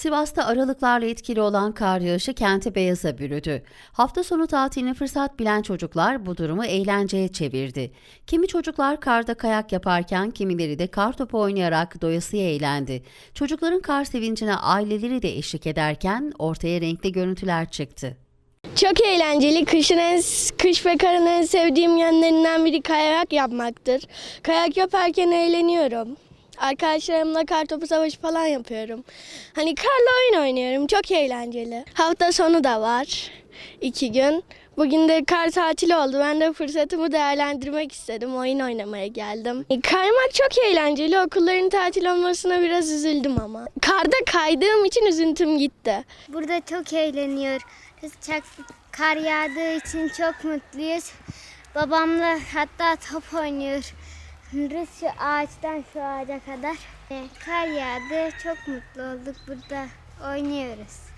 Sivas'ta aralıklarla etkili olan kar yağışı kenti beyaza bürüdü. Hafta sonu tatilini fırsat bilen çocuklar bu durumu eğlenceye çevirdi. Kimi çocuklar karda kayak yaparken kimileri de kar topu oynayarak doyasıya eğlendi. Çocukların kar sevincine aileleri de eşlik ederken ortaya renkli görüntüler çıktı. Çok eğlenceli. Kışın en, kış ve karın en sevdiğim yönlerinden biri kayak yapmaktır. Kayak yaparken eğleniyorum. Arkadaşlarımla kar topu savaşı falan yapıyorum. Hani karla oyun oynuyorum. Çok eğlenceli. Hafta sonu da var. iki gün. Bugün de kar tatili oldu. Ben de fırsatımı değerlendirmek istedim. Oyun oynamaya geldim. Kaymak çok eğlenceli. Okulların tatil olmasına biraz üzüldüm ama. Karda kaydığım için üzüntüm gitti. Burada çok eğleniyoruz. Çok kar yağdığı için çok mutluyuz. Babamla hatta top oynuyoruz. Şu ağaçtan şu ağaca kadar. E, Kar yağdı. Çok mutlu olduk. Burada oynuyoruz.